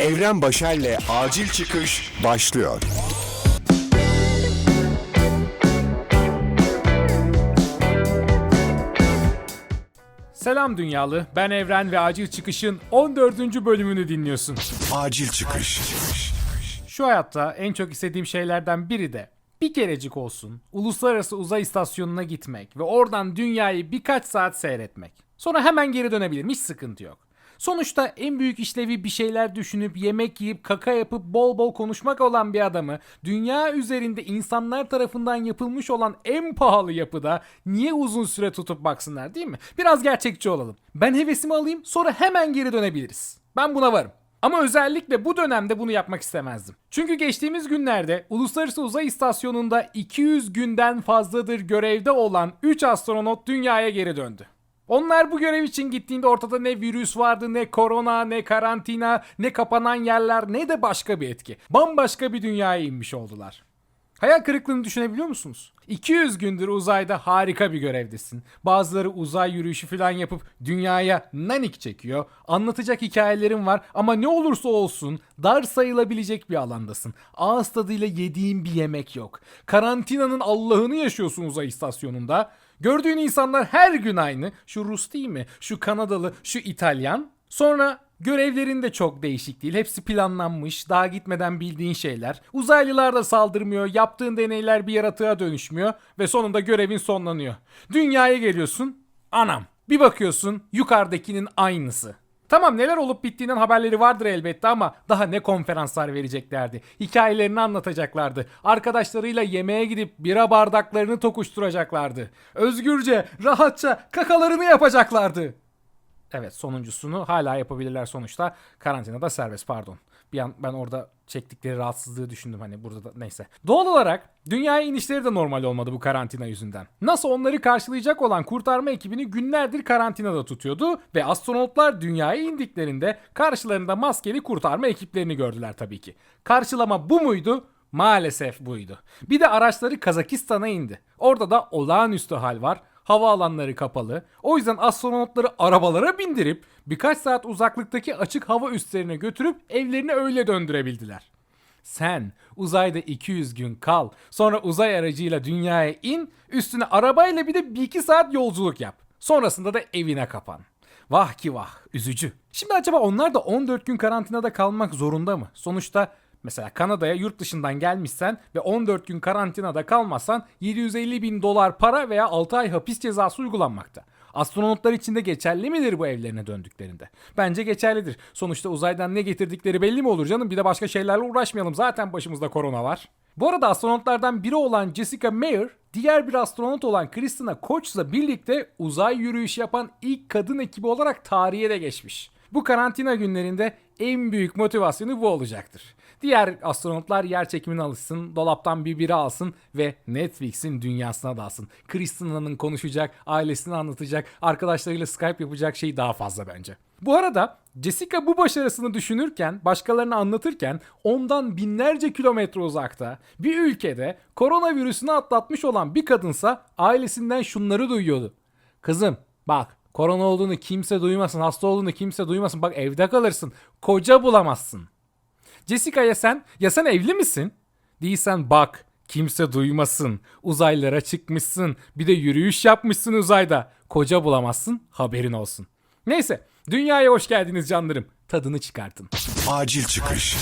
Evren Başer'le Acil Çıkış başlıyor. Selam dünyalı, ben Evren ve Acil Çıkış'ın 14. bölümünü dinliyorsun. Acil Çıkış. Şu hayatta en çok istediğim şeylerden biri de bir kerecik olsun uluslararası uzay istasyonuna gitmek ve oradan dünyayı birkaç saat seyretmek. Sonra hemen geri dönebilirim hiç sıkıntı yok. Sonuçta en büyük işlevi bir şeyler düşünüp yemek yiyip kaka yapıp bol bol konuşmak olan bir adamı dünya üzerinde insanlar tarafından yapılmış olan en pahalı yapıda niye uzun süre tutup baksınlar değil mi? Biraz gerçekçi olalım. Ben hevesimi alayım sonra hemen geri dönebiliriz. Ben buna varım. Ama özellikle bu dönemde bunu yapmak istemezdim. Çünkü geçtiğimiz günlerde Uluslararası Uzay İstasyonu'nda 200 günden fazladır görevde olan 3 astronot dünyaya geri döndü. Onlar bu görev için gittiğinde ortada ne virüs vardı, ne korona, ne karantina, ne kapanan yerler, ne de başka bir etki. Bambaşka bir dünyaya inmiş oldular. Hayal kırıklığını düşünebiliyor musunuz? 200 gündür uzayda harika bir görevdesin. Bazıları uzay yürüyüşü falan yapıp dünyaya nanik çekiyor. Anlatacak hikayelerin var ama ne olursa olsun dar sayılabilecek bir alandasın. Ağız tadıyla yediğin bir yemek yok. Karantinanın Allah'ını yaşıyorsun uzay istasyonunda. Gördüğün insanlar her gün aynı. Şu Rus değil mi? Şu Kanadalı, şu İtalyan. Sonra görevlerin de çok değişik değil. Hepsi planlanmış. Daha gitmeden bildiğin şeyler. Uzaylılar da saldırmıyor. Yaptığın deneyler bir yaratığa dönüşmüyor. Ve sonunda görevin sonlanıyor. Dünyaya geliyorsun. Anam. Bir bakıyorsun yukarıdakinin aynısı. Tamam neler olup bittiğinden haberleri vardır elbette ama daha ne konferanslar vereceklerdi. Hikayelerini anlatacaklardı. Arkadaşlarıyla yemeğe gidip bira bardaklarını tokuşturacaklardı. Özgürce, rahatça kakalarını yapacaklardı. Evet sonuncusunu hala yapabilirler sonuçta. Karantinada serbest pardon. Bir an ben orada çektikleri rahatsızlığı düşündüm hani burada da neyse. Doğal olarak dünyaya inişleri de normal olmadı bu karantina yüzünden. NASA onları karşılayacak olan kurtarma ekibini günlerdir karantinada tutuyordu ve astronotlar dünyaya indiklerinde karşılarında maskeli kurtarma ekiplerini gördüler tabii ki. Karşılama bu muydu? Maalesef buydu. Bir de araçları Kazakistan'a indi. Orada da olağanüstü hal var. Havaalanları kapalı. O yüzden astronotları arabalara bindirip birkaç saat uzaklıktaki açık hava üslerine götürüp evlerine öyle döndürebildiler. Sen uzayda 200 gün kal. Sonra uzay aracıyla dünyaya in. Üstüne arabayla bir de 1-2 saat yolculuk yap. Sonrasında da evine kapan. Vah ki vah üzücü. Şimdi acaba onlar da 14 gün karantinada kalmak zorunda mı? Sonuçta Mesela Kanada'ya yurt dışından gelmişsen ve 14 gün karantinada kalmazsan 750 bin dolar para veya 6 ay hapis cezası uygulanmakta. Astronotlar için de geçerli midir bu evlerine döndüklerinde? Bence geçerlidir. Sonuçta uzaydan ne getirdikleri belli mi olur canım? Bir de başka şeylerle uğraşmayalım. Zaten başımızda korona var. Bu arada astronotlardan biri olan Jessica Meir, diğer bir astronot olan Christina Koch'la birlikte uzay yürüyüşü yapan ilk kadın ekibi olarak tarihe de geçmiş. Bu karantina günlerinde en büyük motivasyonu bu olacaktır. Diğer astronotlar yer çekimine alışsın, dolaptan bir bira alsın ve Netflix'in dünyasına dalsın. Kristina'nın konuşacak, ailesini anlatacak, arkadaşlarıyla Skype yapacak şey daha fazla bence. Bu arada Jessica bu başarısını düşünürken, başkalarına anlatırken ondan binlerce kilometre uzakta bir ülkede koronavirüsünü atlatmış olan bir kadınsa ailesinden şunları duyuyordu. Kızım bak korona olduğunu kimse duymasın, hasta olduğunu kimse duymasın. Bak evde kalırsın, koca bulamazsın. Jessica ya sen, ya sen evli misin? Değilsen bak kimse duymasın. Uzaylara çıkmışsın. Bir de yürüyüş yapmışsın uzayda. Koca bulamazsın haberin olsun. Neyse dünyaya hoş geldiniz canlarım. Tadını çıkartın. Acil Çıkış.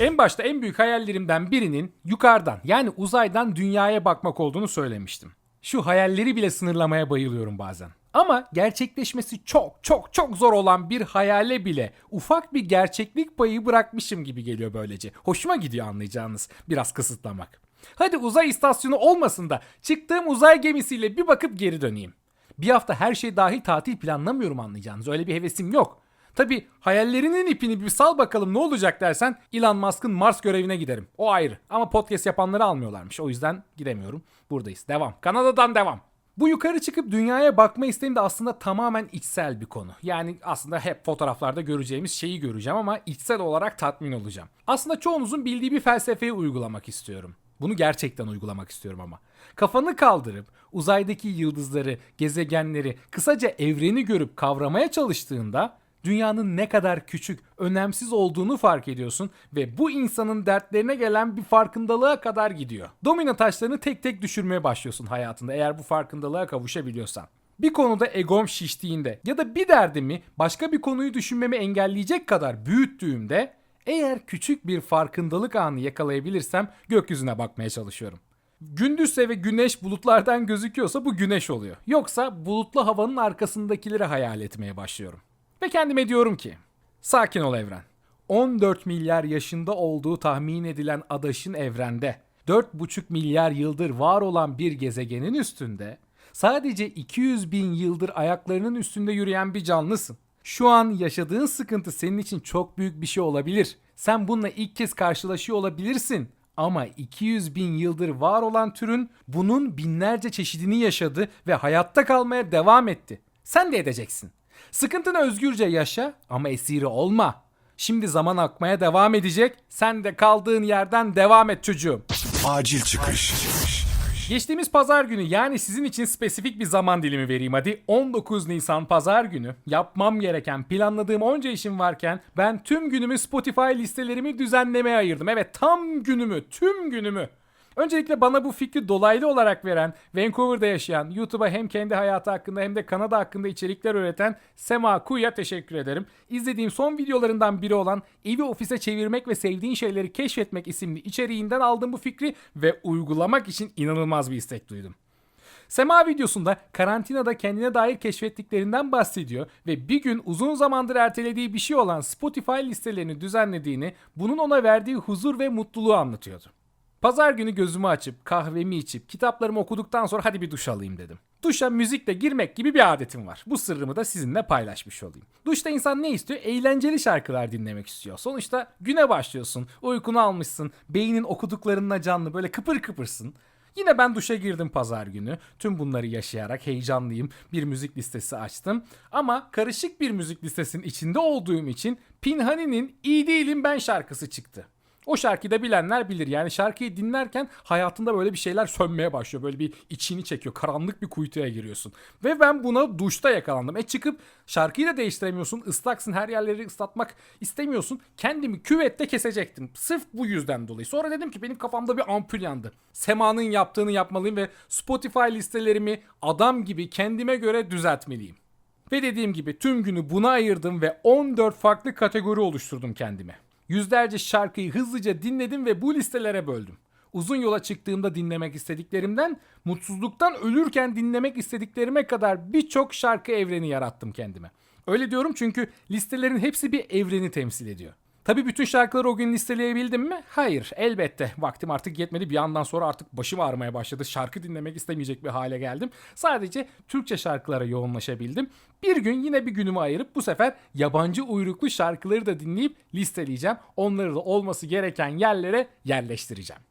En başta en büyük hayallerimden birinin yukarıdan yani uzaydan dünyaya bakmak olduğunu söylemiştim. Şu hayalleri bile sınırlamaya bayılıyorum bazen. Ama gerçekleşmesi çok çok çok zor olan bir hayale bile ufak bir gerçeklik payı bırakmışım gibi geliyor böylece. Hoşuma gidiyor anlayacağınız biraz kısıtlamak. Hadi uzay istasyonu olmasın da çıktığım uzay gemisiyle bir bakıp geri döneyim. Bir hafta her şey dahil tatil planlamıyorum anlayacağınız. Öyle bir hevesim yok. Tabi hayallerinin ipini bir sal bakalım ne olacak dersen Elon Musk'ın Mars görevine giderim. O ayrı. Ama podcast yapanları almıyorlarmış. O yüzden gidemiyorum. Buradayız. Devam. Kanada'dan devam. Bu yukarı çıkıp dünyaya bakma isteğim de aslında tamamen içsel bir konu. Yani aslında hep fotoğraflarda göreceğimiz şeyi göreceğim ama içsel olarak tatmin olacağım. Aslında çoğunuzun bildiği bir felsefeyi uygulamak istiyorum. Bunu gerçekten uygulamak istiyorum ama. Kafanı kaldırıp uzaydaki yıldızları, gezegenleri, kısaca evreni görüp kavramaya çalıştığında dünyanın ne kadar küçük, önemsiz olduğunu fark ediyorsun ve bu insanın dertlerine gelen bir farkındalığa kadar gidiyor. Domino taşlarını tek tek düşürmeye başlıyorsun hayatında eğer bu farkındalığa kavuşabiliyorsan. Bir konuda egom şiştiğinde ya da bir derdimi başka bir konuyu düşünmemi engelleyecek kadar büyüttüğümde eğer küçük bir farkındalık anı yakalayabilirsem gökyüzüne bakmaya çalışıyorum. Gündüzse ve güneş bulutlardan gözüküyorsa bu güneş oluyor. Yoksa bulutlu havanın arkasındakileri hayal etmeye başlıyorum. Ve kendime diyorum ki sakin ol evren. 14 milyar yaşında olduğu tahmin edilen adaşın evrende 4,5 milyar yıldır var olan bir gezegenin üstünde sadece 200 bin yıldır ayaklarının üstünde yürüyen bir canlısın. Şu an yaşadığın sıkıntı senin için çok büyük bir şey olabilir. Sen bununla ilk kez karşılaşıyor olabilirsin. Ama 200 bin yıldır var olan türün bunun binlerce çeşidini yaşadı ve hayatta kalmaya devam etti. Sen de edeceksin. Sıkıntını özgürce yaşa ama esiri olma. Şimdi zaman akmaya devam edecek. Sen de kaldığın yerden devam et çocuğum. Acil çıkış. Geçtiğimiz pazar günü yani sizin için spesifik bir zaman dilimi vereyim hadi. 19 Nisan pazar günü yapmam gereken planladığım onca işim varken ben tüm günümü Spotify listelerimi düzenlemeye ayırdım. Evet tam günümü tüm günümü. Öncelikle bana bu fikri dolaylı olarak veren, Vancouver'da yaşayan, YouTube'a hem kendi hayatı hakkında hem de Kanada hakkında içerikler üreten Sema Kuya teşekkür ederim. İzlediğim son videolarından biri olan evi ofise çevirmek ve sevdiğin şeyleri keşfetmek isimli içeriğinden aldığım bu fikri ve uygulamak için inanılmaz bir istek duydum. Sema videosunda karantinada kendine dair keşfettiklerinden bahsediyor ve bir gün uzun zamandır ertelediği bir şey olan Spotify listelerini düzenlediğini, bunun ona verdiği huzur ve mutluluğu anlatıyordu. Pazar günü gözümü açıp kahvemi içip kitaplarımı okuduktan sonra hadi bir duş alayım dedim. Duşa müzikle girmek gibi bir adetim var. Bu sırrımı da sizinle paylaşmış olayım. Duşta insan ne istiyor? Eğlenceli şarkılar dinlemek istiyor. Sonuçta güne başlıyorsun, uykunu almışsın, beynin okuduklarınla canlı böyle kıpır kıpırsın. Yine ben duşa girdim pazar günü. Tüm bunları yaşayarak heyecanlıyım. Bir müzik listesi açtım. Ama karışık bir müzik listesinin içinde olduğum için Pinhani'nin İyi Değilim Ben şarkısı çıktı. O şarkıyı da bilenler bilir. Yani şarkıyı dinlerken hayatında böyle bir şeyler sönmeye başlıyor. Böyle bir içini çekiyor. Karanlık bir kuytuya giriyorsun. Ve ben buna duşta yakalandım. E çıkıp şarkıyı da değiştiremiyorsun. Islaksın her yerleri ıslatmak istemiyorsun. Kendimi küvette kesecektim. Sırf bu yüzden dolayı. Sonra dedim ki benim kafamda bir ampul yandı. Sema'nın yaptığını yapmalıyım ve Spotify listelerimi adam gibi kendime göre düzeltmeliyim. Ve dediğim gibi tüm günü buna ayırdım ve 14 farklı kategori oluşturdum kendime. Yüzlerce şarkıyı hızlıca dinledim ve bu listelere böldüm. Uzun yola çıktığımda dinlemek istediklerimden, mutsuzluktan ölürken dinlemek istediklerime kadar birçok şarkı evreni yarattım kendime. Öyle diyorum çünkü listelerin hepsi bir evreni temsil ediyor. Tabii bütün şarkıları o gün listeleyebildim mi? Hayır, elbette. Vaktim artık yetmedi. Bir yandan sonra artık başım ağrımaya başladı. Şarkı dinlemek istemeyecek bir hale geldim. Sadece Türkçe şarkılara yoğunlaşabildim. Bir gün yine bir günümü ayırıp bu sefer yabancı uyruklu şarkıları da dinleyip listeleyeceğim. Onları da olması gereken yerlere yerleştireceğim.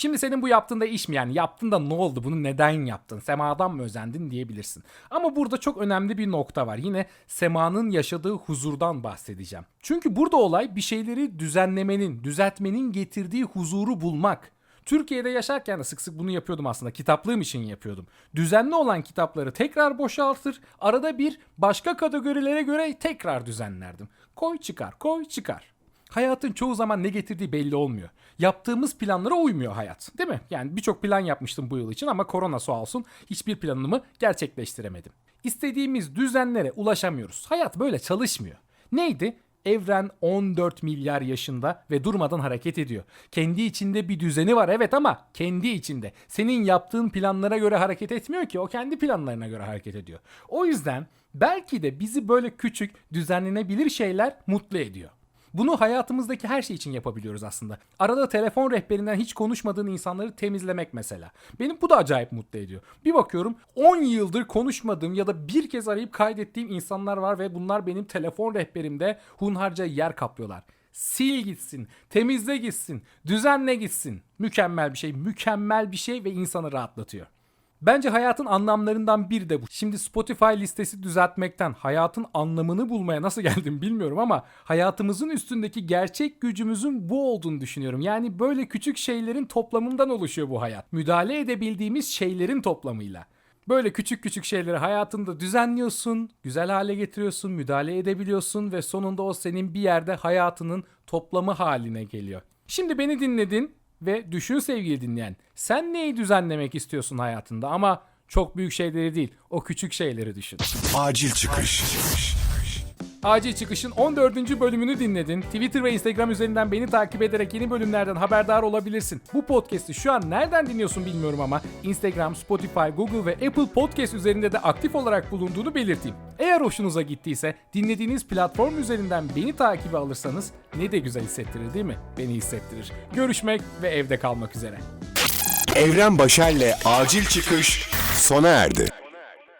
Şimdi senin bu yaptığında iş mi yani yaptın da ne oldu bunu neden yaptın semadan mı özendin diyebilirsin. Ama burada çok önemli bir nokta var yine semanın yaşadığı huzurdan bahsedeceğim. Çünkü burada olay bir şeyleri düzenlemenin düzeltmenin getirdiği huzuru bulmak. Türkiye'de yaşarken de sık sık bunu yapıyordum aslında. Kitaplığım için yapıyordum. Düzenli olan kitapları tekrar boşaltır, arada bir başka kategorilere göre tekrar düzenlerdim. Koy çıkar, koy çıkar. Hayatın çoğu zaman ne getirdiği belli olmuyor. Yaptığımız planlara uymuyor hayat. Değil mi? Yani birçok plan yapmıştım bu yıl için ama korona sağ olsun hiçbir planımı gerçekleştiremedim. İstediğimiz düzenlere ulaşamıyoruz. Hayat böyle çalışmıyor. Neydi? Evren 14 milyar yaşında ve durmadan hareket ediyor. Kendi içinde bir düzeni var evet ama kendi içinde. Senin yaptığın planlara göre hareket etmiyor ki o kendi planlarına göre hareket ediyor. O yüzden belki de bizi böyle küçük düzenlenebilir şeyler mutlu ediyor. Bunu hayatımızdaki her şey için yapabiliyoruz aslında. Arada telefon rehberinden hiç konuşmadığın insanları temizlemek mesela. Benim bu da acayip mutlu ediyor. Bir bakıyorum 10 yıldır konuşmadığım ya da bir kez arayıp kaydettiğim insanlar var ve bunlar benim telefon rehberimde hunharca yer kaplıyorlar. Sil gitsin, temizle gitsin, düzenle gitsin. Mükemmel bir şey, mükemmel bir şey ve insanı rahatlatıyor. Bence hayatın anlamlarından biri de bu. Şimdi Spotify listesi düzeltmekten hayatın anlamını bulmaya nasıl geldim bilmiyorum ama hayatımızın üstündeki gerçek gücümüzün bu olduğunu düşünüyorum. Yani böyle küçük şeylerin toplamından oluşuyor bu hayat. Müdahale edebildiğimiz şeylerin toplamıyla. Böyle küçük küçük şeyleri hayatında düzenliyorsun, güzel hale getiriyorsun, müdahale edebiliyorsun ve sonunda o senin bir yerde hayatının toplamı haline geliyor. Şimdi beni dinledin ve düşün sevgili dinleyen. Sen neyi düzenlemek istiyorsun hayatında ama çok büyük şeyleri değil, o küçük şeyleri düşün. Acil çıkış. Acil Çıkış'ın 14. bölümünü dinledin. Twitter ve Instagram üzerinden beni takip ederek yeni bölümlerden haberdar olabilirsin. Bu podcast'i şu an nereden dinliyorsun bilmiyorum ama Instagram, Spotify, Google ve Apple Podcast üzerinde de aktif olarak bulunduğunu belirteyim. Eğer hoşunuza gittiyse dinlediğiniz platform üzerinden beni takibe alırsanız ne de güzel hissettirir değil mi? Beni hissettirir. Görüşmek ve evde kalmak üzere. Evren Başer'le acil çıkış sona erdi.